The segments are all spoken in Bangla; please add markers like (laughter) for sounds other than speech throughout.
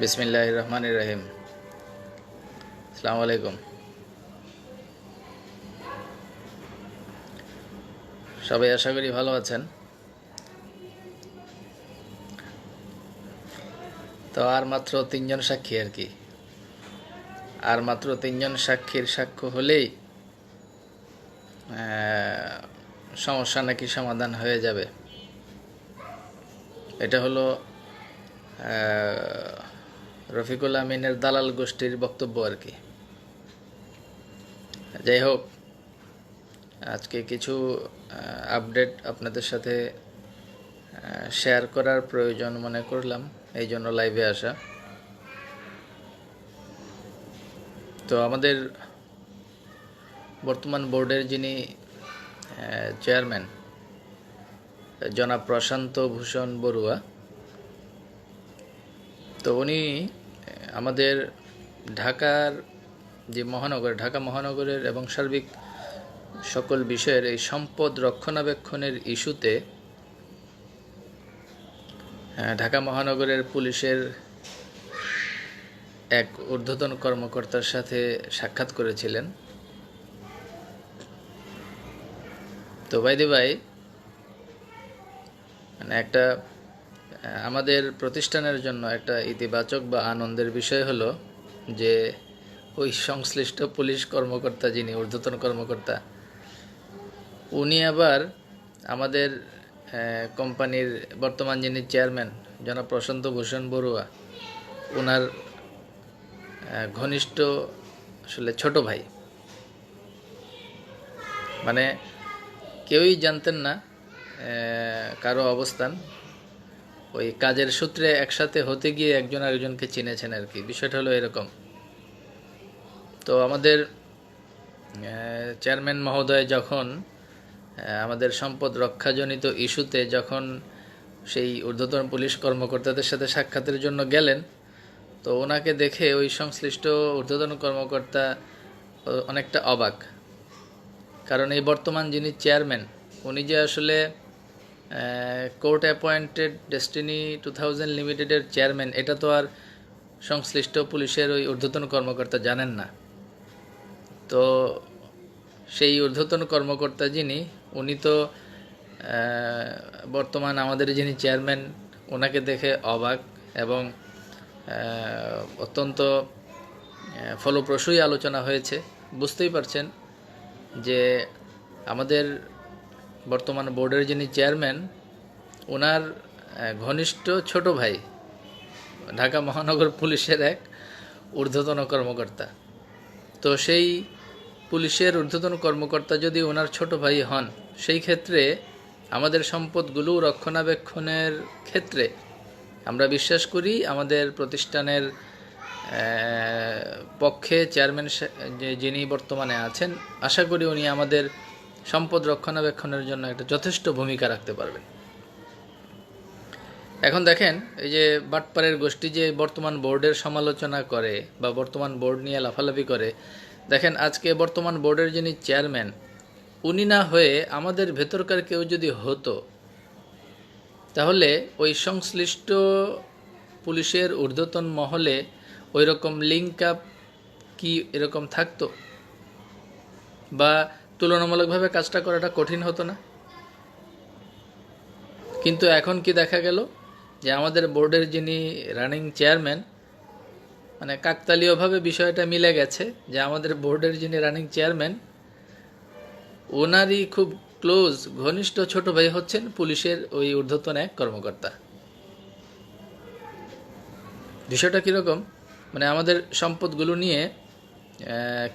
বিসমিল্লাহ রহমান রহিম আসসালামু আলাইকুম সবাই আশা করি ভালো আছেন। তো আর মাত্র তিনজন সাক্ষী আর কি। আর মাত্র তিনজন সাক্ষীর সাক্ষ্য হলেই সমস্যা নাকি সমাধান হয়ে যাবে। এটা হলো রফিকুল আমিনের দালাল গোষ্ঠীর বক্তব্য আর কি। যাই হোক, আজকে কিছু আপডেট আপনাদের সাথে শেয়ার করার প্রয়োজন মনে করলাম, এই জন্য লাইভে আসা। তো আমাদের বর্তমান বোর্ডের যিনি চেয়ারম্যান জনাব প্রশান্ত ভূষণ বড়ুয়া, তো উনি আমাদের ঢাকার যে মহানগর ঢাকা মহানগরের এবং সার্বিক সকল বিষয়ের এই সম্পদ রক্ষণাবেক্ষণের ইস্যুতে আহ, ঢাকা মহানগরের পুলিশের এক ঊর্ধ্বতন কর্মকর্তার সাথে সাক্ষাৎ করেছিলেন। তো বাইদি ভাই মানে একটা আমাদের প্রতিষ্ঠানের জন্য একটা ইতিবাচক বা আনন্দের বিষয় হলো যে ওই সংশ্লিষ্ট পুলিশ কর্মকর্তা যিনি, ঊর্ধ্বতন কর্মকর্তা, উনি আবার আমাদের কোম্পানির বর্তমান যিনি চেয়ারম্যান, জনাব প্রশান্ত ভূষণ বড়ুয়া ওনার ঘনিষ্ঠ আসলে ছোট ভাই। মানে কেউই জানতেন না কারও অবস্থান। ওই কাজের সূত্রে একসাথে হতে গিয়ে একজন আরেকজনকে চিনেছেন আর কি। বিষয়টা হলো এরকম। তো আমাদের চেয়ারম্যান মহোদয় যখন আমাদের সম্পদ রক্ষাজনিত ইস্যুতে যখন সেই ঊর্ধ্বতন পুলিশ কর্মকর্তাদের সাথে সাক্ষাতের জন্য গেলেন, তো ওনাকে দেখে ওই সংশ্লিষ্ট ঊর্ধ্বতন কর্মকর্তা অনেকটা অবাক। কারণ এই বর্তমান যিনি চেয়ারম্যান, উনি যে আসলে court appointed destiny two thousand লিমিটেডের চেয়ারম্যান এটা তো আর সংশ্লিষ্ট পুলিশের ওই ঊর্ধ্বতন কর্মকর্তা জানেন না। তো সেই ঊর্ধ্বতন কর্মকর্তা যিনি, উনি তো বর্তমান আমাদের যিনি চেয়ারম্যান ওনাকে দেখে অবাক এবং অত্যন্ত ফলপ্রসূই আলোচনা হয়েছে। বুঝতেই পারছেন যে আমাদের বর্তমান বোর্ডের যিনি চেয়ারম্যান, ওনার ঘনিষ্ঠ ছোট ভাই, ঢাকা মহানগর পুলিশের এক ঊর্ধ্বতন কর্মকর্তা। তো সেই পুলিশের ঊর্ধ্বতন কর্মকর্তা যদি ওনার ছোট ভাই হন, সেই ক্ষেত্রে আমাদের সম্পদগুলো রক্ষণাবেক্ষণের ক্ষেত্রে আমরা বিশ্বাস করি আমাদের প্রতিষ্ঠানের পক্ষে চেয়ারম্যান যিনি বর্তমানে আছেন, আশা করি উনি আমাদের সম্পদ রক্ষণাবেক্ষণের জন্য একটা যথেষ্ট ভূমিকা রাখতে পারবেন এখন দেখেন, এই যে বাটপাড়ের গোষ্ঠী যে বর্তমান বোর্ডের সমালোচনা করে বা বর্তমান বোর্ড নিয়ে লাফালাফি করে, দেখেন আজকে বর্তমান বোর্ডের যিনি চেয়ারম্যান, উনি না হয়ে আমাদের ভেতরকার কেউ যদি হতো, তাহলে ওই সংশ্লিষ্ট পুলিশের ঊর্ধ্বতন মহলে ওই রকম লিঙ্ক আপ কি এরকম থাকতো? বা তুলনামূলকভাবে কাজটা করাটা কঠিন হতো না। কিন্তু এখন কি দেখা গেল যে আমাদের বোর্ডের যিনি রানিং চেয়ারম্যান মানে কাকতালীয়ভাবে বিষয়টা মিলে গেছে যে আমাদের বোর্ডের যিনি রানিং চেয়ারম্যান, ওনারই খুব ক্লোজ ঘনিষ্ঠ ছোট ভাই হচ্ছেন পুলিশের ওই ঊর্ধ্বতন এক কর্মকর্তা। বিষয়টা কীরকম? মানে আমাদের সম্পদগুলো নিয়ে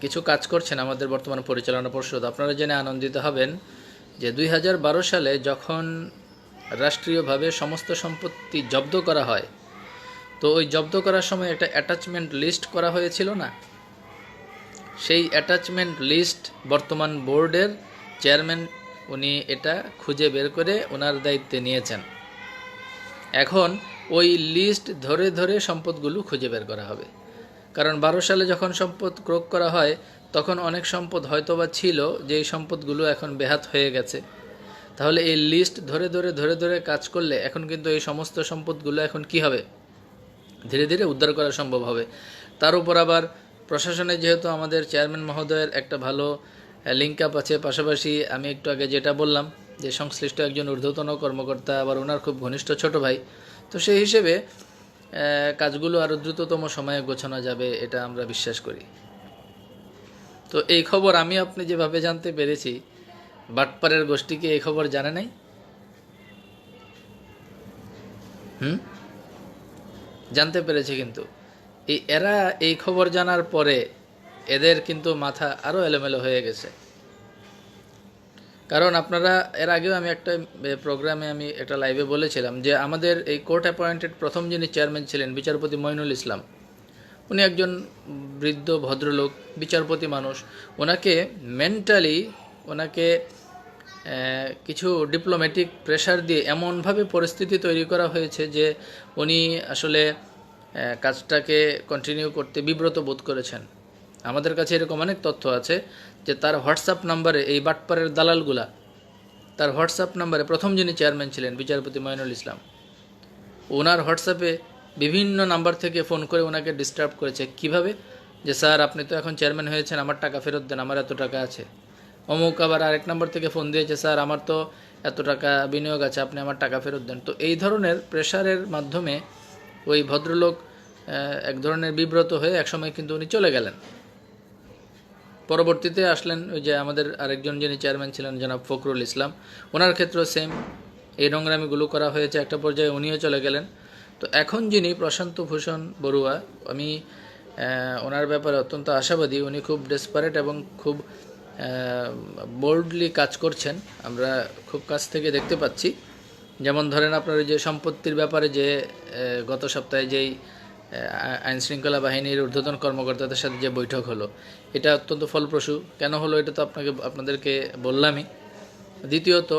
কিছু কাজ করছেন আমাদের বর্তমান পরিচালনা পর্ষদ। আপনারা জেনে আনন্দিত হবেন যে দুই হাজার বারো সালে যখন রাষ্ট্রীয়ভাবে সমস্ত সম্পত্তি জব্দ করা হয়, তো ওই জব্দ করার সময় একটা অ্যাটাচমেন্ট লিস্ট করা হয়েছিল না? সেই অ্যাটাচমেন্ট লিস্ট বর্তমান বোর্ডের চেয়ারম্যান উনি এটা খুঁজে বের করে ওনার দায়িত্বে নিয়েছেন। এখন ওই লিস্ট ধরে ধরে সম্পদগুলো খুঁজে বের করা হবে। কারণ বারো সালে যখন সম্পদ ক্রোক করা হয়, তখন অনেক সম্পদ হয়তোবা ছিল, যেই সম্পদগুলো এখন বেহাত হয়ে গেছে। তাহলে এই লিস্ট ধরে ধরে ধরে ধরে কাজ করলে এখন কিন্তু এই সমস্ত সম্পদগুলো এখন কি হবে? ধীরে ধীরে উদ্ধার করা সম্ভব হবে। তার উপর আবার প্রশাসনে যেহেতু আমাদের চেয়ারম্যান মহোদয়ের একটা ভালো লিঙ্ক আপ আছে, পাশাপাশি আমি একটু আগে যেটা বললাম, যে সংশ্লিষ্ট একজন ঊর্ধ্বতন কর্মকর্তা, আবার ওনার খুব ঘনিষ্ঠ ছোট ভাই, তো সেই হিসেবে কাজগুলো আরও দ্রুততম সময়ে গোছানো যাবে, এটা আমরা বিশ্বাস করি। তো এই খবর আমি আপনি যেভাবে জানতে পেরেছি বাটপাড়ের গোষ্ঠীকে এই খবর জানে নাই? হুম? জানতে পেরেছে কিন্তু। এই এরা এই খবর জানার পরে এদের কিন্তু মাথা আরও এলোমেলো হয়ে গেছে। কারণ আপনারা, এর আগেও আমি একটা প্রোগ্রামে আমি একটা লাইভে বলেছিলাম যে আমাদের এই কোর্ট অ্যাপয়েন্টেড প্রথম যিনি চেয়ারম্যান ছিলেন, বিচারপতি মইনুল ইসলাম, উনি একজন বৃদ্ধ, ভদ্রলোক, বিচারপতি মানুষ। ওনাকে মেন্টালি ওনাকে কিছু ডিপ্লোম্যাটিক প্রেশার দিয়ে এমনভাবে পরিস্থিতি তৈরি করা হয়েছে যে উনি আসলে কাজটাকে কন্টিনিউ করতে বিব্রত বোধ করেছেন। আমাদের কাছে এরকম অনেক তথ্য আছে। যে তার হোয়াটসঅ্যাপ নাম্বারে এই বাটপাড়ের দালালগুলা, তার হোয়াটসঅ্যাপ নাম্বারে প্রথম যিনি চেয়ারম্যান ছিলেন, বিচারপতি মইনুল ইসলাম, ওনার হোয়াটসঅ্যাপে বিভিন্ন নাম্বার থেকে ফোন করে ওনাকে ডিস্টার্ব করেছে। কীভাবে? যে, স্যার, আপনি তো এখন চেয়ারম্যান হয়েছেন, আমার টাকা ফেরত দেন, আমার এত টাকা আছে। অমুক আবার আরেক নাম্বার থেকে ফোন দিয়েছে, স্যার, আমার তো এত টাকা বিনিয়োগ আছে, আপনি আমার টাকা ফেরত দেন। তো এই ধরনের প্রেশারের মাধ্যমে ওই ভদ্রলোক এক ধরনের বিব্রত হয়ে একসময় কিন্তু উনি চলে গেলেন। পরবর্তীতে আসলেন ওই যে আমাদের আরেকজন যিনি চেয়ারম্যান ছিলেন, জনাব ফখরুল ইসলাম। ওনার ক্ষেত্রেও সেম এই নোংরামিগুলো করা হয়েছে একটা পর্যায়ে, উনিও চলে গেলেন। তো এখন যিনি প্রশান্ত ভূষণ বড়ুয়া, আমি ওনার ব্যাপারে অত্যন্ত আশাবাদী। উনি খুব ডেসপারেট এবং খুব বোল্ডলি কাজ করছেন। আমরা খুব কাছ থেকে দেখতে পাচ্ছি। যেমন ধরেন আপনার যে সম্পত্তির ব্যাপারে যে গত সপ্তাহে যেই আইন শৃঙ্খলা বাহিনীর ঊর্ধ্বতন কর্মকর্তাদের সাথে যে বৈঠক হলো, এটা অত্যন্ত ফলপ্রসূ। কেন হলো এটা তো আপনাকে, আপনাদেরকে বললামই। দ্বিতীয়ত,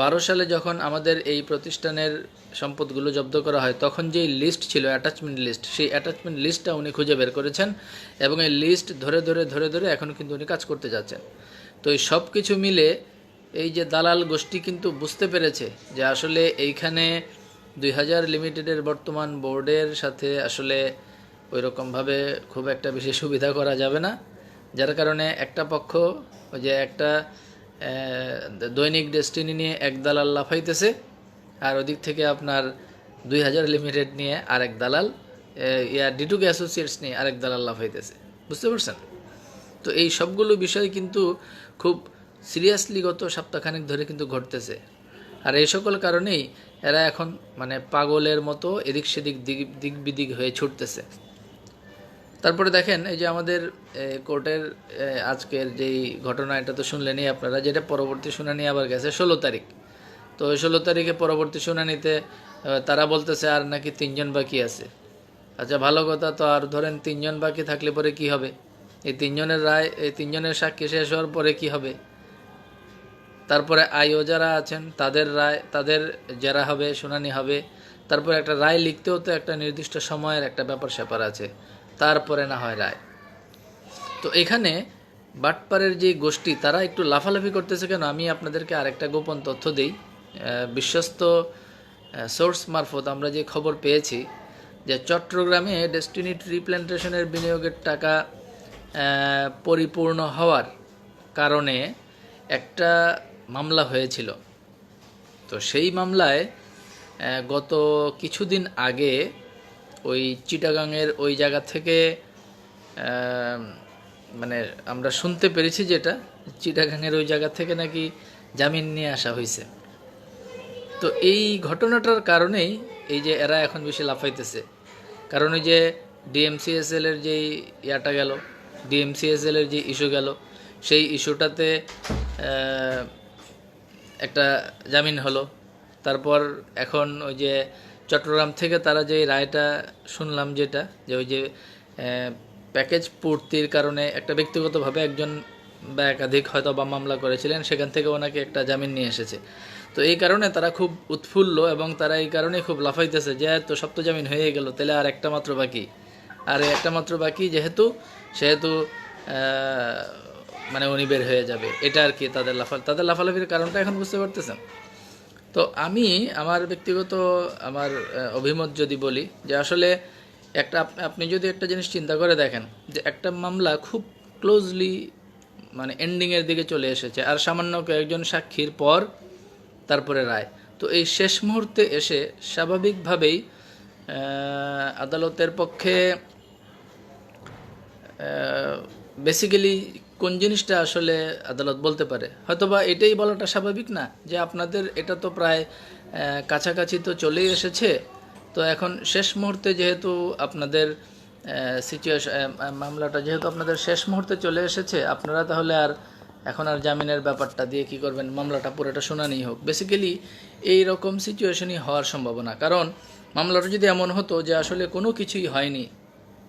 বারো সালে যখন আমাদের এই প্রতিষ্ঠানের সম্পদগুলো জব্দ করা হয়, তখন যেই লিস্ট ছিল অ্যাটাচমেন্ট লিস্ট সেই অ্যাটাচমেন্ট লিস্টটা উনি খুঁজে বের করেছেন এবং এই লিস্ট ধরে ধরে ধরে ধরে এখন কিন্তু উনি কাজ করতে যাচ্ছেন। তো এই সব কিছু মিলে এই যে দালাল গোষ্ঠী কিন্তু বুঝতে পেরেছে যে আসলে এইখানে দুই হাজার লিমিটেডের বর্তমান বোর্ডের সাথে আসলে ওই রকমভাবে খুব একটা বেশি সুবিধা করা যাবে না। যার কারণে একটা পক্ষ ওই যে একটা দৈনিক ডেস্টিনি নিয়ে এক দালাল লাফাইতেছে আর ওদিক থেকে আপনার দুই হাজার লিমিটেড নিয়ে আরেক দালাল আহ, ইয়া ডিটুকে অ্যাসোসিয়েটস নিয়ে আরেক দালাল লাফাইতেছে। বুঝতে পারছেন? তো এই সবগুলো বিষয় কিন্তু খুব সিরিয়াসলি গত সপ্তাহখানেক ধরে কিন্তু ঘটতেছে। আর এই সকল কারণেই এরা এখন মানে পাগলের মতো এদিক সেদিক দিক দিক বিদিক হয়ে ছুটতেছে। তারপরে দেখেন এই যে আমাদের কোর্টের আজকের যেই ঘটনা, এটা তো শুনলেনই আপনারা, যেটা পরবর্তী শুনানি আবার গেছে ষোলো তারিখ। তো ওই ষোলো তারিখে পরবর্তী শুনানিতে তারা বলতেছে আর নাকি তিনজন বাকি আছে। আচ্ছা ভালো কথা তো, আর ধরেন তিনজন বাকি থাকলে পরে কি হবে? এই তিনজনের রায়, এই তিনজনের সাক্ষী শেষ হওয়ার পরে কি হবে? তারপরে আইও যারা আছেন, তাদের রায়, তাদের জেরা হবে, শুনানি হবে। তারপরে একটা রায় লিখতেও তো একটা নির্দিষ্ট সময়ের একটা ব্যাপার স্যাপার আছে। তারপরে না হয় রায়। তো এখানে বাটপাড়ের যে গোষ্ঠী, তারা একটু লাফালাফি করতেছে কেন? আমি আপনাদেরকে আরেকটা গোপন তথ্য দিই। বিশ্বস্ত সোর্স মারফত আমরা যে খবর পেয়েছি যে চট্টগ্রামে ডেস্টিনি ট্রি প্ল্যান্টেশনের বিনিয়োগের টাকা পরিপূর্ণ হওয়ার কারণে একটা মামলা হয়েছিল। তো সেই মামলায় গত কিছুদিন আগে ওই চিটাগাংয়ের ওই জায়গা থেকে মানে আমরা শুনতে পেরেছি যেটা, চিটাগাংয়ের ওই জায়গা থেকে নাকি জামিন নিয়ে আসা হয়েছে। তো এই ঘটনাটার কারণেই এই যে এরা এখন বেশি লাফাইতেছে। কারণ ওই যে ডিএমসিএসএল এর যেই ইয়াটা গেল, ডিএমসিএসএল এর যে ইস্যু গেল, সেই ইস্যুটাতে একটা জামিন হলো। তারপর এখন ওই যে চট্টগ্রাম থেকে তারা যে রায়টা শুনলাম যেটা, যে ওই যে প্যাকেজ পূর্তির কারণে একটা ব্যক্তিগতভাবে একজন বা একাধিক হয়তো বা মামলা করেছিলেন, সেখান থেকে ওনাকে একটা জামিন নিয়ে এসেছে। তো এই কারণে তারা খুব উৎফুল্ল এবং তারা এই কারণে খুব লাফাইতেছে যে তো সব তো জামিন হয়ে গেল, তাহলে আর একটা মাত্র বাকি? আর একটা মাত্র বাকি যেহেতু, সেহেতু মানে উনি বের হয়ে যাবে। এটা আর কি তাদের লাফা তাদের লাফালাফির কারণটা এখন বুঝতে পারতেছেন। তো আমি আমার ব্যক্তিগত আমার অভিমত যদি বলি যে আসলে একটা আপ- আপনি যদি একটা জিনিস চিন্তা করে দেখেন যে একটা মামলা খুব ক্লোজলি মানে এন্ডিংয়ের দিকে চলে এসেছে আর সামান্য কয়েকজন সাক্ষীর পর তারপরে রায়। তো এই শেষ মুহূর্তে এসে স্বাভাবিকভাবেই আদালতের পক্ষে বেসিক্যালি কোন জিনিসটা আসলে আদালত বলতে পারে? হয়তোবা এটাই বলাটা স্বাভাবিক না, যে আপনাদের এটা তো প্রায় কাছাকাছি তো চলেই এসেছে। তো এখন শেষ মুহূর্তে যেহেতু আপনাদের সিচুয়েশন মামলাটা যেহেতু আপনাদের শেষ মুহূর্তে চলে এসেছে, আপনারা তাহলে আর এখন আর জামিনের ব্যাপারটা দিয়ে কি করবেন? মামলাটা পুরোটা শুনানি হোক। বেসিক্যালি এই রকম সিচুয়েশনই হওয়ার সম্ভাবনা। কারণ, মামলাটা যদি এমন হতো যে আসলে কোনো কিছুই হয়নি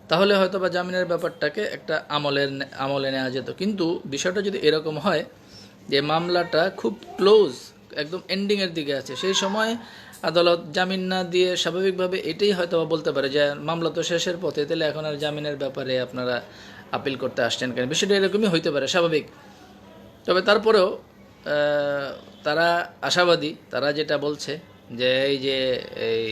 তাহলে হয়তো বা জামিনের ব্যাপারটাকে একটা আমলের আমলে নেওয়া যেত। কিন্তু বিষয়টা যদি এরকম হয় যে মামলাটা খুব ক্লোজ, একদম এন্ডিংয়ের দিকে আছে, সেই সময় আদালত জামিন না দিয়ে স্বাভাবিকভাবে এটাই হয়তো বলতে পারে যে মামলা তো শেষের পথে, তাহলে এখন আর জামিনের ব্যাপারে আপনারা আপিল করতে আসছেন কেন? বিষয়টা এরকমই হইতে পারে, স্বাভাবিক। তবে তারপরেও তারা আশাবাদী, তারা যেটা বলছে যে এই যে এই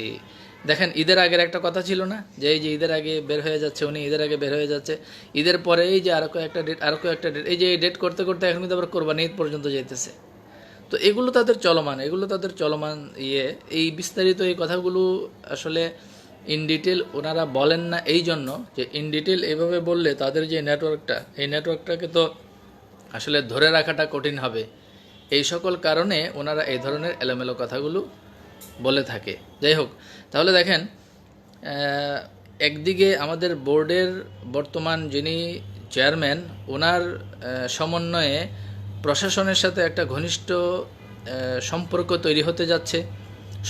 দেখেন, ঈদের আগের একটা কথা ছিল না? যে এই যে ঈদের আগে বের হয়ে যাচ্ছে উনি, ঈদের আগে বের হয়ে যাচ্ছে। ঈদের পরে এই যে আরও কয়েকটা ডেট আরও কয়েকটা ডেট এই যে এই ডেট করতে করতে এখন কিন্তু আবার কোরবানি ঈদ পর্যন্ত যেতেছে তো এগুলো তাদের চলমান, এগুলো তাদের চলমান ইয়ে। এই বিস্তারিত এই কথাগুলো আসলে ইন ডিটেল ওনারা বলেন না এই জন্য যে ইন ডিটেল এভাবে বললে তাদের যে নেটওয়ার্কটা এই নেটওয়ার্কটাকে তো আসলে ধরে রাখাটা কঠিন হবে। এই সকল কারণে ওনারা এই ধরনের এলোমেলো কথাগুলো বলে থাকে। যাই হোক, তাহলে দেখেন একদিকে আমাদের বোর্ডের বর্তমান যিনি চেয়ারম্যান, ওনার সমন্বয়ে প্রশাসনের সাথে একটা ঘনিষ্ঠ সম্পর্ক তৈরি হতে যাচ্ছে।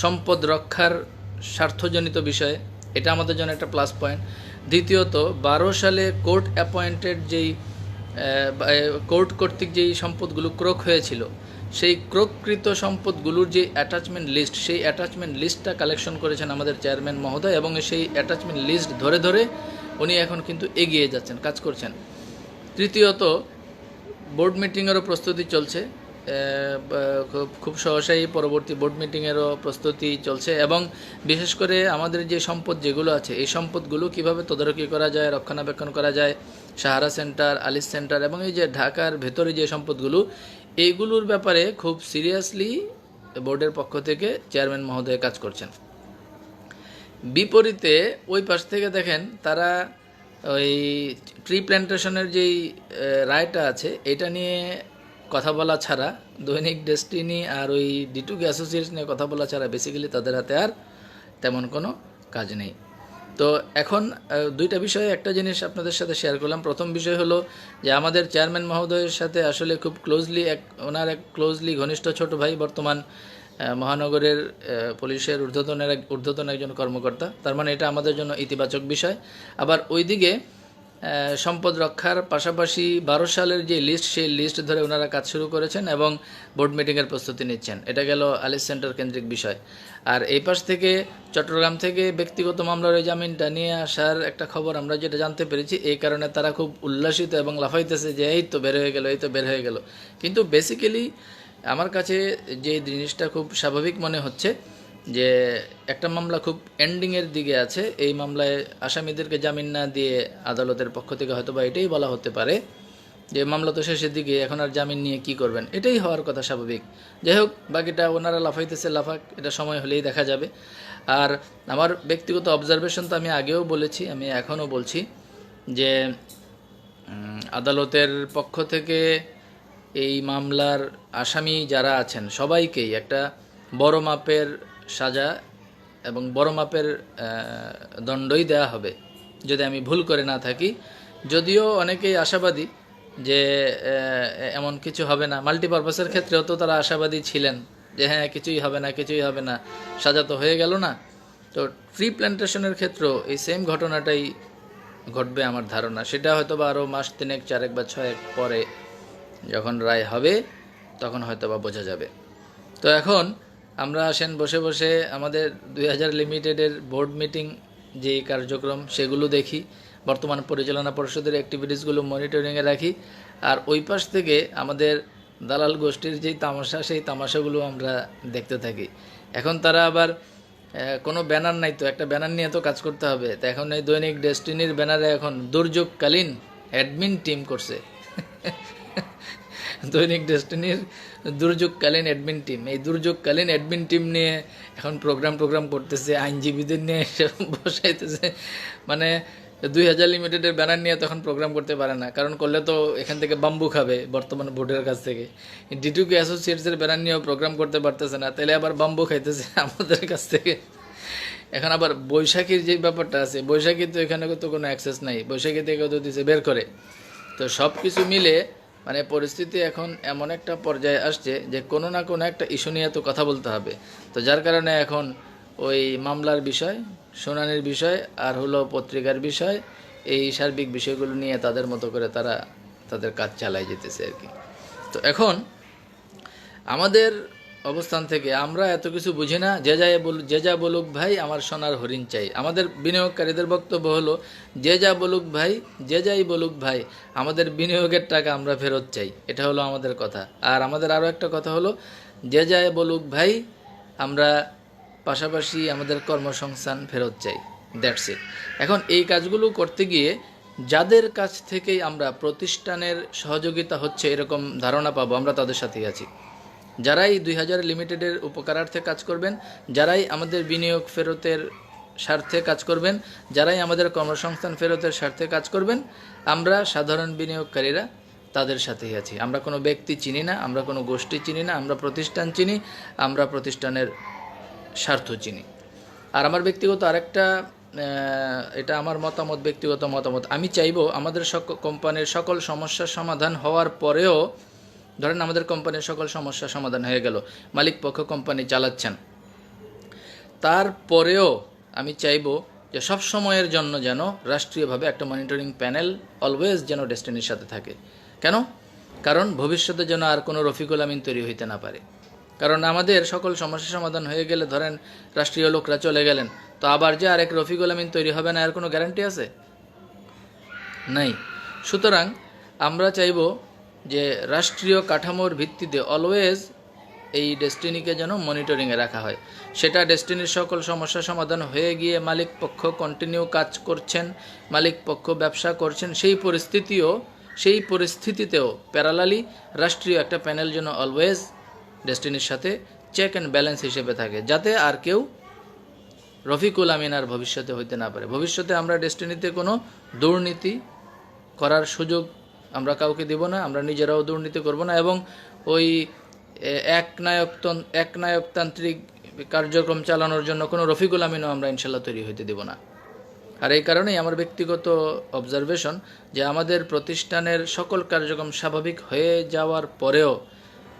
সম্পদ রক্ষার স্বার্থজনিত বিষয়ে, এটা আমাদের জন্য একটা প্লাস পয়েন্ট দ্বিতীয়ত, বারো সালে কোর্ট অ্যাপয়েন্টেড যেই কোর্ট কর্তৃক যেই সম্পদগুলো ক্রোক হয়েছিল সেই ক্রোককৃত সম্পদগুলোর যে অ্যাটাচমেন্ট লিস্ট সেই অ্যাটাচমেন্ট লিস্টটা কালেকশন করেছেন আমাদের চেয়ারম্যান মহোদয় এবং সেই অ্যাটাচমেন্ট লিস্ট ধরে ধরে উনি এখন কিন্তু এগিয়ে যাচ্ছেন, কাজ করছেন। তৃতীয়ত বোর্ড মিটিংয়েরও প্রস্তুতি চলছে খুব খুব সহসাই পরবর্তী বোর্ড মিটিংয়েরও প্রস্তুতি চলছে এবং বিশেষ করে আমাদের যে সম্পদ যেগুলো আছে, এই সম্পদগুলো কীভাবে তদারকি করা যায়, রক্ষণাবেক্ষণ করা যায়, সাহারা সেন্টার আলিস সেন্টার এবং এই যে ঢাকার ভেতরে যে সম্পদগুলো এইগুলোর ব্যাপারে খুব সিরিয়াসলি বোর্ডের পক্ষ থেকে চেয়ারম্যান মহোদয় কাজ করছেন। বিপরীতে ওই পাশ থেকে দেখেন তারা ওই ট্রি প্ল্যান্টেশনের যেই রায়টা আছে, এটা নিয়ে কথা বলা ছাড়া, দৈনিক ডেস্টিনি আর ওই ডিটুকে অ্যাসোসিয়েটস নিয়ে কথা বলা ছাড়া বেসিক্যালি তাদের হাতে আর তেমন কোনো কাজ নেই। তো এখন দুইটা বিষয়ে একটা জিনিস আপনাদের সাথে শেয়ার করলাম। প্রথম বিষয় হলো যে আমাদের চেয়ারম্যান মহোদয়ের সাথে আসলে খুব ক্লোজলি এক, ওনার এক ক্লোজলি ঘনিষ্ঠ ছোট ভাই বর্তমান মহানগরের পুলিশের ঊর্ধ্বতনের এক, ঊর্ধ্বতন একজন কর্মকর্তা। তার মানে এটা আমাদের জন্য ইতিবাচক বিষয়। আবার ওইদিকে সম্পদ রক্ষার পাশাপাশি বারো সালের যে লিস্ট সেই লিস্ট ধরে ওনারা কাজ শুরু করেছেন এবং বোর্ড মিটিংয়ের প্রস্তুতি নিচ্ছেন। এটা গেল আলিস সেন্টার কেন্দ্রিক বিষয়। আর এই পাশ থেকে চট্টগ্রাম থেকে ব্যক্তিগত মামলার ওই জামিনটা নিয়ে আসার একটা খবর আমরা যেটা জানতে পেরেছি, এই কারণে তারা খুব উল্লাসিত এবং লাফাইতেছে যে, এই তো বের হয়ে গেল, এই তো বের হয়ে গেল। কিন্তু বেসিক্যালি আমার কাছে যে জিনিসটা খুব স্বাভাবিক মনে হচ্ছে যে একটা মামলা খুব এন্ডিংয়ের দিকে আছে। এই মামলায় আসামিদেরকে জামিন না দিয়ে আদালতের পক্ষ থেকে হয়তো বা এটাই বলা হতে পারে যে মামলা তো শেষের দিকে, এখন আর জামিন নিয়ে কি করবেন? এটাই হওয়ার কথা স্বাভাবিক। যাই হোক, বাকিটা ওনারা লাফাইতেছে, লাফাক, এটা সময় হলেই দেখা যাবে। আর আমার ব্যক্তিগত অবজারভেশন তো আমি আগেও বলেছি, আমি এখনও বলছি যে আদালতের পক্ষ থেকে এই মামলার আসামি যারা আছেন, সবাইকেই একটা বড় মাপের সাজা এবং বড় মাপের দণ্ডই দেওয়া হবে। যদি আমি ভুল করে না থাকি, যদিও অনেকেই আশাবাদী যে এমন কিছু হবে না। মাল্টিপারপাসের ক্ষেত্রেও তো তারা আশাবাদী ছিলেন যে হ্যাঁ কিছুই হবে না, কিছুই হবে না, সাজা তো হয়ে গেল না। তো ট্রি প্ল্যান্টেশনের ক্ষেত্রেও এই সেম ঘটনাটাই ঘটবে আমার ধারণা। সেটা হয়তো বা আরও মাস তিনেক, চারেক বা ছয়েক পরে যখন রায় হবে, তখন হয়তো বা বোঝা যাবে। তো এখন আমরা আসেন বসে বসে আমাদের দুই হাজার লিমিটেডের বোর্ড মিটিং, যে কার্যক্রম, সেগুলো দেখি। বর্তমান পরিচালনা পরিষদের অ্যাক্টিভিটিসগুলো মনিটরিংয়ে রাখি। আর ওই পাশ থেকে আমাদের দালাল গোষ্ঠীর যেই তামাশা, সেই তামাশাগুলো আমরা দেখতে থাকি। এখন তারা আবার কোনো ব্যানার নাই তো, একটা ব্যানার নিয়ে তো কাজ করতে হবে। তো এখন এই দৈনিক ডেস্টিনির ব্যানারে এখন দুর্যোগকালীন অ্যাডমিন টিম করছে। দৈনিক ডেস্টিনির দুর্যোগকালীন অ্যাডমিন টিম। এই দুর্যোগকালীন অ্যাডমিন টিম নিয়ে এখন প্রোগ্রাম টোগ্রাম করতেছে, আইনজীবীদের নিয়ে (laughs) বসাইতেছে। মানে দুই হাজার লিমিটেডের ব্যানার নিয়ে তখন প্রোগ্রাম করতে পারে না। কারণ করলে তো এখান থেকে বাম্বু খাবে বর্তমান বোর্ডের কাছ থেকে। ডিটুকে অ্যাসোসিয়েটসের ব্যানার নিয়েও প্রোগ্রাম করতে পারতেছে না। তাহলে আবার বাম্বু খাইতেছে (laughs) আমাদের কাছ থেকে। এখন আবার বৈশাখীর যে ব্যাপারটা আছে বৈশাখী তো এখানে তো কোনো অ্যাক্সেস নাই। বৈশাখী থেকে তো দিছে, বের করে। তো সব কিছু মিলে মানে পরিস্থিতি এখন এমন একটা পর্যায়ে আসছে যে কোনো না কোনো একটা ইস্যু নিয়ে তো কথা বলতে হবে। তো যার কারণে এখন ওই মামলার বিষয়, শুনানির বিষয় আর হলো পত্রিকার বিষয়, এই সার্বিক বিষয়গুলো নিয়ে তাদের মতো করে তারা তাদের কাজ চালাই যেতেছে আর কি। তো এখন আমাদের অবস্থান থেকে আমরা এত কিছু বুঝি না। যে যা বলুক, যে যা বলুক ভাই, আমার সোনার হরিণ চাই। আমাদের বিনিয়োগকারীদের বক্তব্য হলো, যে যা বলুক ভাই, যে যাই বলুক ভাই, আমাদের বিনিয়োগের টাকা আমরা ফেরত চাই। এটা হলো আমাদের কথা। আর আমাদের আরও একটা কথা হলো, যে যা বলুক ভাই, আমরা পাশাপাশি আমাদের কর্মসংস্থান ফেরত চাই। দ্যাটস ইট এখন এই কাজগুলো করতে গিয়ে যাদের কাছ থেকেই আমরা প্রতিষ্ঠানের সহযোগিতা হচ্ছে এরকম ধারণা পাবো, আমরা তাদের সাথেই আছি। যারাই দুই হাজার লিমিটেডের উপকারার্থে কাজ করবেন, যারাই আমাদের বিনিয়োগ ফেরতের স্বার্থে কাজ করবেন, যারাই আমাদের কর্মসংস্থান ফেরতের স্বার্থে কাজ করবেন, আমরা সাধারণ বিনিয়োগকারীরা তাদের সাথেই আছি। আমরা কোনো ব্যক্তি চিনি না, আমরা কোনো গোষ্ঠী চিনি না, আমরা প্রতিষ্ঠান চিনি, আমরা প্রতিষ্ঠানের স্বার্থ চিনি। আর আমার ব্যক্তিগত আরেকটা এটা আমার মতামত, ব্যক্তিগত মতামত। আমি চাইব আমাদের কোম্পানির সকল সমস্যার সমাধান হওয়ার পরেও ধরেন আমাদের কোম্পানির সকল সমস্যার সমাধান হয়ে গেল, মালিক পক্ষ কোম্পানি চালাচ্ছেন। তারপরেও আমি চাইব যে সব সময়ের জন্য যেন রাষ্ট্রীয়ভাবে একটা মনিটরিং প্যানেল অলওয়েজ যেন ডেস্টিনির সাথে থাকে। কেন? কারণ ভবিষ্যতে যেন আর কোনো রফিকুল আমিন তৈরি হইতে না পারে। কারণ আমাদের সকল সমস্যা সমাধান হয়ে গেলে ধরেন রাষ্ট্রীয় লোকরা চলে গেলেন, তো আবার যে আরেক রফিকুল আমিন তৈরি হবে না, এর কোনো গ্যারান্টি আছে? নাই। সুতরাং আমরা চাইব যে রাষ্ট্রীয় কাঠামোর ভিত্তিতে অলওয়েজ এই ডেস্টিনিকে যেন মনিটরিংয়ে রাখা হয়। সেটা ডেস্টিনির সকল সমস্যা সমাধান হয়ে গিয়ে মালিক পক্ষ কন্টিনিউ কাজ করছেন, মালিক পক্ষ ব্যবসা করছেন, সেই পরিস্থিতিও, সেই পরিস্থিতিতেও প্যারালালি রাষ্ট্রীয় একটা প্যানেল যেন অলওয়েজ ডেস্টিনির সাথে চেক অ্যান্ড ব্যালেন্স হিসেবে থাকে, যাতে আর কেউ রফিকুল আমিন আর ভবিষ্যতে হইতে না পারে। ভবিষ্যতে আমরা ডেস্টিনিতে কোনো দুর্নীতি করার সুযোগ আমরা কাউকে দেব না আমরা নিজেরাও দুর্নীতি করব না এবং ওই এ, একনায়কতন একনায়কতান্ত্রিক কার্যক্রম চালানোর জন্য কোনো রফিকুল আমিনও আমরা ইনশাল্লাহ তৈরি হইতে দেব না। আর এই কারণেই আমার ব্যক্তিগত অবজারভেশন যে আমাদের প্রতিষ্ঠানের সকল কার্যক্রম স্বাভাবিক হয়ে যাওয়ার পরেও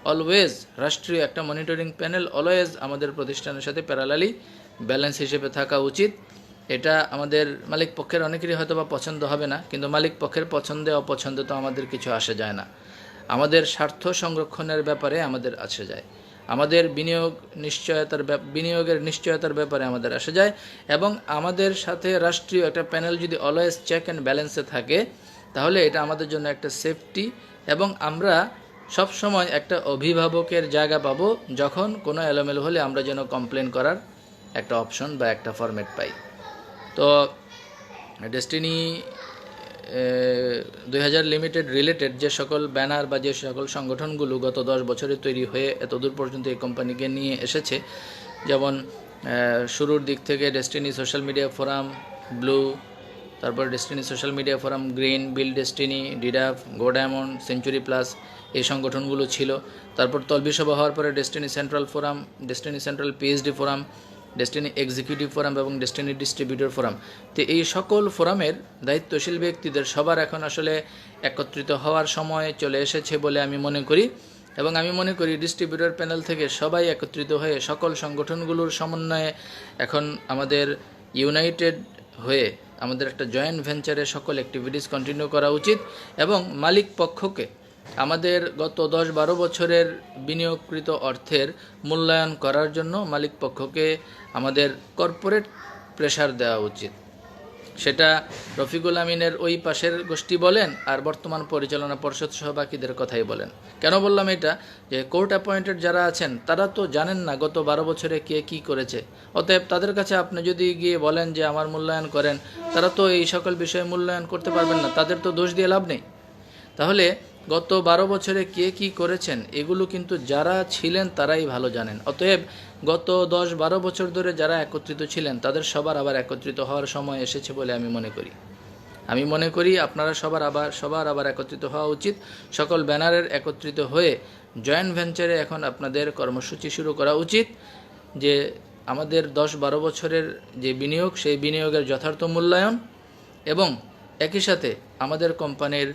অলওয়েজ রাষ্ট্রীয় একটা মনিটরিং প্যানেল অলওয়েজ আমাদের প্রতিষ্ঠানের সাথে প্যারালালি ব্যালেন্স হিসেবে থাকা উচিত। এটা আমাদের মালিক পক্ষের অনেকেরই হয়তো বা পছন্দ হবে না, কিন্তু মালিক পক্ষের পছন্দে অপছন্দে তো আমাদের কিছু আসে যায় না। আমাদের স্বার্থ সংরক্ষণের ব্যাপারে আমাদের আসে যায়। আমাদের বিনিয়োগ নিশ্চয়তার বিনিয়োগের নিশ্চয়তার ব্যাপারে আমাদের আসে যায় এবং আমাদের সাথে রাষ্ট্রীয় একটা প্যানেল যদি অলওয়েজ চেক অ্যান্ড ব্যালেন্সে থাকে, তাহলে এটা আমাদের জন্য একটা সেফটি এবং আমরা সব সময় একটা অভিভাবকের জায়গা পাবো যখন কোনো এলোমেলো হলে আমরা যেন কমপ্লেন করার একটা অপশন বা একটা ফরম্যাট পাই। তো ডেস্টিনি দুই হাজার লিমিটেড রিলেটেড যে সকল ব্যানার বা যে সকল সংগঠনগুলো গত দশ বছরে তৈরি হয়ে এতদূর পর্যন্ত এই কোম্পানিকে নিয়ে এসেছে, যেমন শুরুর দিক থেকে Destiny social media forum blue তারপর Destiny social media forum green bill Destiny ডিডাফ go century plus এই সংগঠনগুলো ছিল। তারপর তলবি সভা হওয়ার পরে Destiny central forum Destiny central PhD forum Destiny executive forum এবং ডেস্টিনি ডিস্ট্রিবিউটর ফোরাম তো এই সকল ফোরামের দায়িত্বশীল ব্যক্তিদের সবার এখন আসলে একত্রিত হওয়ার সময় চলে এসেছে বলে আমি মনে করি। এবং আমি মনে করি ডিস্ট্রিবিউটর প্যানেল থেকে সবাই একত্রিত হয়ে সকল সংগঠনগুলোর সমন্বয়ে এখন আমাদের ইউনাইটেড হয়ে আমাদের একটা জয়েন্ট ভেঞ্চারে সকল অ্যাক্টিভিটিস কন্টিনিউ করা উচিত এবং মালিক পক্ষকে আমাদের গত দশ বারো বছরের বিনিয়োগকৃত অর্থের মূল্যায়ন করার জন্য মালিক পক্ষকে আমাদের কর্পোরেট প্রেশার দেওয়া উচিত। সেটা রফিকুল আমিনের ওই পাশের গোষ্ঠী বলেন আর বর্তমান পরিচালনা পর্ষদ সহ বাকিদের কথাই বলেন। কেন বললাম এটা? যে কোর্ট অ্যাপয়েন্টেড যারা আছেন, তারা তো জানেন না গত বারো বছরে কে কি করেছে। অতএব তাদের কাছে আপনি যদি গিয়ে বলেন যে আমার মূল্যায়ন করেন, তারা তো এই সকল বিষয়ে মূল্যায়ন করতে পারবেন না, তাদের তো দোষ দিয়ে লাভ নেই। তাহলে গত বারো বছরে কে কি করেছেন, এগুলো কিন্তু যারা ছিলেন তারাই ভালো জানেন। অতএব গত দশ বারো বছর ধরে যারা একত্রিত ছিলেন, তাদের সবার আবার একত্রিত হওয়ার সময় এসেছে বলে আমি মনে করি। আমি মনে করি আপনারা সবার আবার সবার আবার একত্রিত হওয়া উচিত। সকল ব্যানারের একত্রিত হয়ে জয়েন্ট ভেঞ্চারে এখন আপনাদের কর্মসূচি শুরু করা উচিত, যে আমাদের দশ বারো বছরের যে বিনিয়োগ, সেই বিনিয়োগের যথার্থ মূল্যায়ন এবং একই সাথে আমাদের কোম্পানির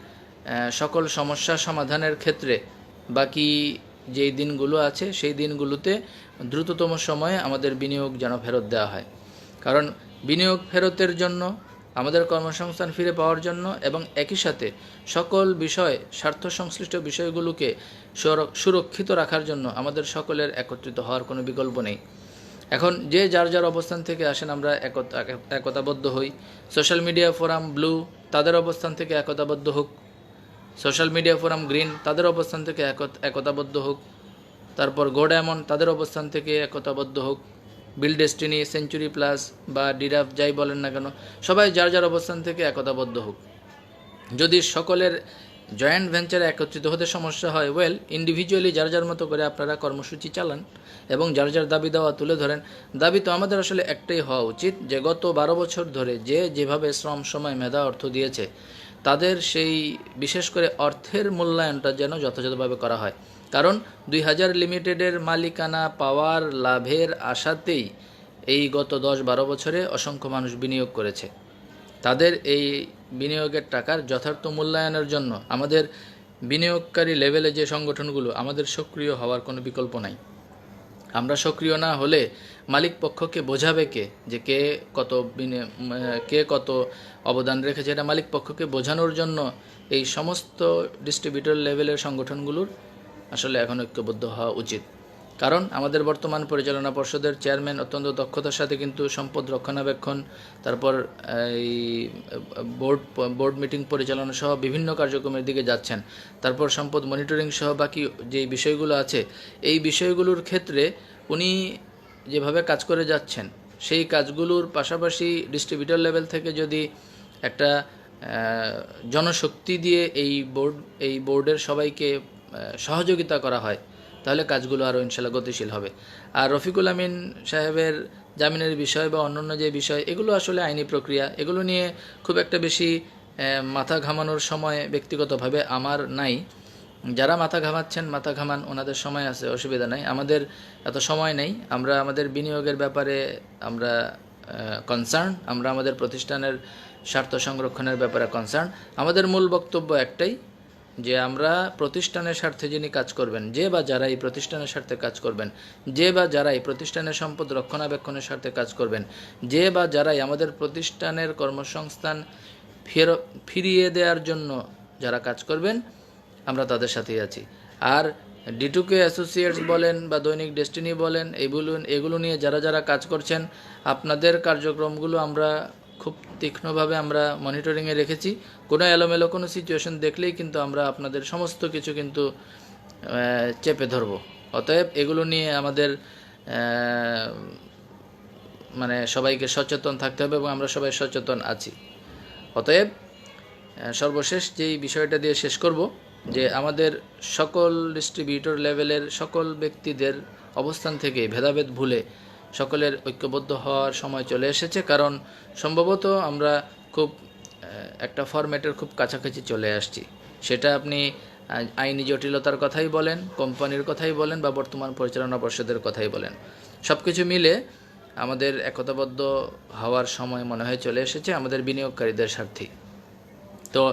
সকল সমস্যা সমাধানের ক্ষেত্রে বাকি যেই দিনগুলো আছে, সেই দিনগুলোতে দ্রুততম সময়ে আমাদের বিনিয়োগ যেন ফেরত দেওয়া হয়। কারণ বিনিয়োগ ফেরতের জন্য, আমাদের কর্মসংস্থান ফিরে পাওয়ার জন্য এবং একই সাথে সকল বিষয়, স্বার্থ সংশ্লিষ্ট বিষয়গুলোকে সুরক্ষিত রাখার জন্য আমাদের সকলের একত্রিত হওয়ার কোনো বিকল্প নেই। এখন যে যার যার অবস্থান থেকে আসেন আমরা একতা, একতাবদ্ধ হই। সোশ্যাল মিডিয়া ফোরাম ব্লু, তাদের অবস্থান থেকে একতাবদ্ধ হোক। সোশ্যাল মিডিয়া ফোরাম গ্রিন, তাদের অবস্থান থেকে একত- একতাবদ্ধ হোক। তারপর গো ডায়মন্ড, তাদের অবস্থান থেকে একতাবদ্ধ হোক। বিল ডেস্টিনি, সেঞ্চুরি প্লাস বা ডিরাফ যাই বলেন না কেন, সবাই যার যার অবস্থান থেকে একতাবদ্ধ হোক। যদি সকলের জয়েন্ট ভেঞ্চারে একত্রিত হতে সমস্যা হয় ওয়েল ইন্ডিভিজুয়ালি যার যার মতো করে আপনারা কর্মসূচি চালান এবং যার যার দাবি দেওয়া তুলে ধরেন, দাবি তো আমাদের আসলে একটাই হওয়া উচিত যে গত বারো বছর ধরে যে যেভাবে শ্রম, সময়, মেধা, অর্থ দিয়েছে তাদের সেই বিশেষ করে অর্থের মূল্যায়নটা যেন যথাযথভাবে করা হয়। কারণ দুই হাজার লিমিটেডের মালিকানা পাওয়ার লাভের আশাতেই এই গত দশ বারো বছরে অসংখ্য মানুষ বিনিয়োগ করেছে। তাদের এই বিনিয়োগের টাকার যথার্থ মূল্যায়নের জন্য আমাদের বিনিয়োগকারী লেভেলে যে সংগঠনগুলো, আমাদের সক্রিয় হওয়ার কোনো বিকল্প নাই। আমরা সক্রিয় না হলে মালিক পক্ষকে বোঝাবে কে? যে কে কত কে কত অবদান রেখেছে? এটা মালিক পক্ষকে বোঝানোর জন্য এই সমস্ত ডিস্ট্রিবিউটর লেভেলের সংগঠনগুলোর আসলে এখন ঐক্যবদ্ধ হওয়া উচিত। কারণ আমাদের বর্তমান পরিচালনা পর্ষদের চেয়ারম্যান অত্যন্ত দক্ষতার সাথে কিন্তু সম্পদ রক্ষণাবেক্ষণ, তারপর এই বোর্ড বোর্ড মিটিং পরিচালনা সহ বিভিন্ন কার্যক্রমের দিকে যাচ্ছেন। তারপর সম্পদ মনিটরিং সহ বাকি যে বিষয়গুলো আছে, এই বিষয়গুলোর ক্ষেত্রে উনি যেভাবে কাজ করে যাচ্ছেন, সেই কাজগুলোর পাশাপাশি ডিস্ট্রিবিউটর লেভেল থেকে যদি একটা জনশক্তি দিয়ে এই বোর্ড, এই বোর্ডের সবাইকে সহযোগিতা করা হয় তাহলে কাজগুলো আরও ইনশাল্লাহ গতিশীল হবে। আর রফিকুল আমিন সাহেবের জামিনের বিষয় বা অন্যান্য যে বিষয়, এগুলো আসলে আইনি প্রক্রিয়া। এগুলো নিয়ে খুব একটা বেশি মাথা ঘামানোর সময় ব্যক্তিগতভাবে আমার নাই। যারা মাথা ঘামাচ্ছেন, মাথা ঘামান ওনাদের সময় আছে, অসুবিধা নাই। আমাদের এত সময় নেই। আমরা আমাদের বিনিয়োগের ব্যাপারে আমরা কনসার্ন আমরা আমাদের প্রতিষ্ঠানের স্বার্থ সংরক্ষণের ব্যাপারে কনসার্ন আমাদের মূল বক্তব্য একটাই যে আমরা প্রতিষ্ঠানের স্বার্থে যিনি কাজ করবেন, যে বা যারা এই প্রতিষ্ঠানের স্বার্থে কাজ করবেন, যে বা যারা এই প্রতিষ্ঠানের সম্পদ রক্ষণাবেক্ষণের স্বার্থে কাজ করবেন, যে বা যারাই আমাদের প্রতিষ্ঠানের কর্মসংস্থান ফের, ফিরিয়ে দেওয়ার জন্য যারা কাজ করবেন, আমরা তাদের সাথেই আছি। আর ডিটুকে অ্যাসোসিয়েটস বলেন বা দৈনিক ডেস্টিনি বলেন এগুলো এগুলো নিয়ে যারা যারা কাজ করছেন, আপনাদের কার্যক্রমগুলো আমরা খুব তীক্ষ্ণভাবে আমরা মনিটরিংয়ে রেখেছি। কোনো এলোমেলো কোনো সিচুয়েশন দেখলেই কিন্তু আমরা আপনাদের সমস্ত কিছু কিন্তু চেপে ধরবো। অতএব এগুলো নিয়ে আমাদের মানে সবাইকে সচেতন থাকতে হবে এবং আমরা সবাই সচেতন আছি। অতএব সর্বশেষ যেই বিষয়টা দিয়ে শেষ করব, যে আমাদের সকল ডিস্ট্রিবিউটর লেভেলের সকল ব্যক্তিদের অবস্থান থেকে ভেদাভেদ ভুলে সকলের ঐক্যবদ্ধ হওয়ার সময় চলে এসেছে, কারণ সম্ভবত আমরা খুব একটা ফরম্যাটের খুব কাছাকাছি চলে আসছি। সেটা আপনি আইনি জটিলতার কথাই বলেন, কোম্পানির কথাই বলেন বা বর্তমান পরিচালনা পর্ষদের কথাই বলেন। সব কিছু মিলে আমাদের একতাবদ্ধ হওয়ার সময় মনে হয় চলে এসেছে আমাদের বিনিয়োগকারীদের স্বার্থে। তো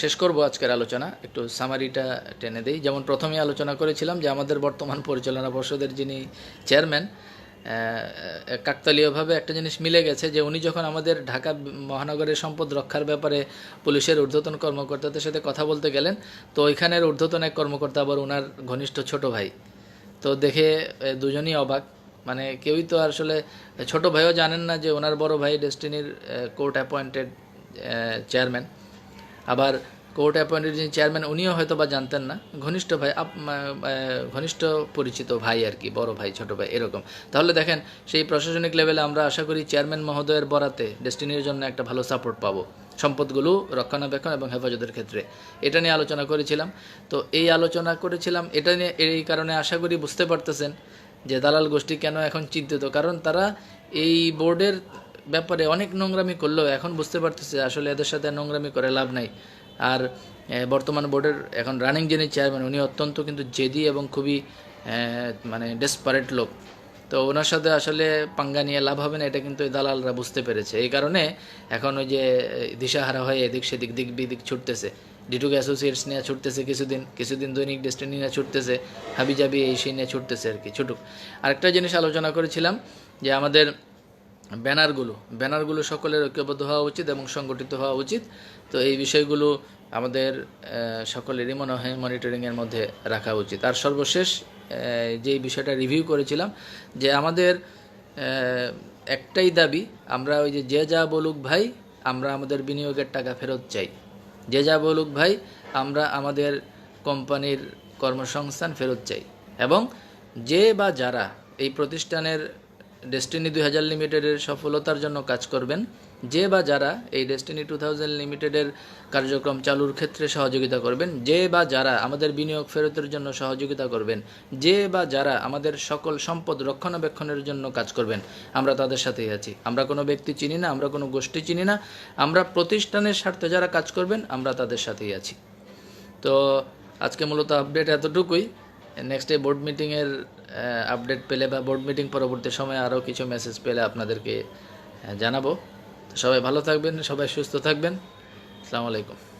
শেষ করব আজকের আলোচনা। একটু সামারিটা টেনে দেই। যেমন প্রথমেই আলোচনা করেছিলাম যে আমাদের বর্তমান পরিচালনা পর্ষদের যিনি চেয়ারম্যান কাকতালীয়ভাবে একটা জিনিস মিলে গেছে যে উনি যখন আমাদের ঢাকা মহানগরের সম্পদ রক্ষার ব্যাপারে পুলিশের ঊর্ধ্বতন কর্মকর্তাদের সাথে কথা বলতে গেলেন, তো ওইখানের ঊর্ধ্বতন এক কর্মকর্তা আবার ওনার ঘনিষ্ঠ ছোট ভাই। তো দেখে দুজনই অবাক। মানে কেউই তো আসলে ছোট ভাইও জানেন না যে ওনার বড় ভাই ডেস্টিনির কোর্ট অ্যাপয়েন্টেড চেয়ারম্যান। আবার কোর্ট অ্যাপয়েন্টেড যিনি চেয়ারম্যান, উনিও হয়তো বা জানতেন না। ঘনিষ্ঠ ভাই ঘনিষ্ঠ পরিচিত ভাই আর কি, বড় ভাই, ছোট ভাই, এরকম। তাহলে দেখেন, সেই প্রশাসনিক লেভেলে আমরা আশা করি চেয়ারম্যান মহোদয়ের বরাতে ডেস্টিনির জন্য একটা ভালো সাপোর্ট পাবো। সম্পদগুলো রক্ষণাবেক্ষণ এবং হেফাজতের ক্ষেত্রে। এটা নিয়ে আলোচনা করেছিলাম। তো এই আলোচনা করেছিলাম, এটা নিয়ে, এই কারণে আশা করি বুঝতে পারতেছেন যে দালাল গোষ্ঠী কেন এখন চিন্তিত। কারণ তারা এই বোর্ডের ব্যাপারে অনেক নোংরামি করলেও এখন বুঝতে পারতেছে আসলে এদের সাথে নোংরামি করে লাভ নাই। আর বর্তমান বোর্ডের এখন রানিং যিনি চেয়ারম্যান উনি অত্যন্ত কিন্তু জেদি এবং খুবই মানে ডেসপারেট লোক। তো ওনার সাথে আসলে পাঙ্গা নিয়ে লাভ হবে না, এটা কিন্তু দালালরা বুঝতে পেরেছে। এই কারণে এখন ওই যে দিশাহারা হয়ে এদিক সেদিক, দিক বিদিক ছুটতেছে। ডিটুক অ্যাসোসিয়েটস নিয়ে ছুটতেছে কিছুদিন কিছুদিন দৈনিক ডেস্টিনি নিয়ে ছুটতেছে, হাবিজাবি এই সেই নিয়ে ছুটতেছে আর কি, ছুটুক। আরেকটা জিনিস আলোচনা করেছিলাম যে আমাদের ব্যানারগুলো ব্যানারগুলো সকলের ঐক্যবদ্ধ হওয়া উচিত এবং সংগঠিত হওয়া উচিত। তো এই বিষয়গুলো আমাদের সকলেরই মনে হয় মনিটরিংয়ের মধ্যে রাখা উচিত। আর সর্বশেষ যেই বিষয়টা রিভিউ করেছিলাম, যে আমাদের একটাই দাবি, আমরা ওই যে যে যা বলুক ভাই, আমরা আমাদের বিনিয়োগের টাকা ফেরত চাই। যে যা বলুক ভাই, আমরা আমাদের কোম্পানির কর্মসংস্থান ফেরত চাই। এবং যে বা যারা এই প্রতিষ্ঠানের ডেস্টিনি দুই হাজার লিমিটেডের সফলতার জন্য কাজ করবেন। যে বা যারা এই ডেস্টিনি টু থাউজেন্ড লিমিটেডের কার্যক্রম চালুর ক্ষেত্রে সহযোগিতা করবেন, যে বা যারা আমাদের বিনিয়োগ ফেরতের জন্য সহযোগিতা করবেন, যে বা যারা আমাদের সকল সম্পদ রক্ষণাবেক্ষণের জন্য কাজ করবেন, আমরা তাদের সাথেই আছি। আমরা কোনো ব্যক্তি চিনি না, আমরা কোনো গোষ্ঠী চিনি না, আমরা প্রতিষ্ঠানের স্বার্থে যারা কাজ করবেন, আমরা তাদের সাথেই আছি। তো আজকে মূলত আপডেট এতটুকুই। নেক্সট ডে বোর্ড মিটিংয়ের আপডেট পেলে বা বোর্ড মিটিং পরবর্তী সময়ে আরও কিছু মেসেজ পেলে আপনাদেরকে জানাব। সবাই ভালো থাকবেন, সবাই সুস্থ থাকবেন। আসসালামু আলাইকুম।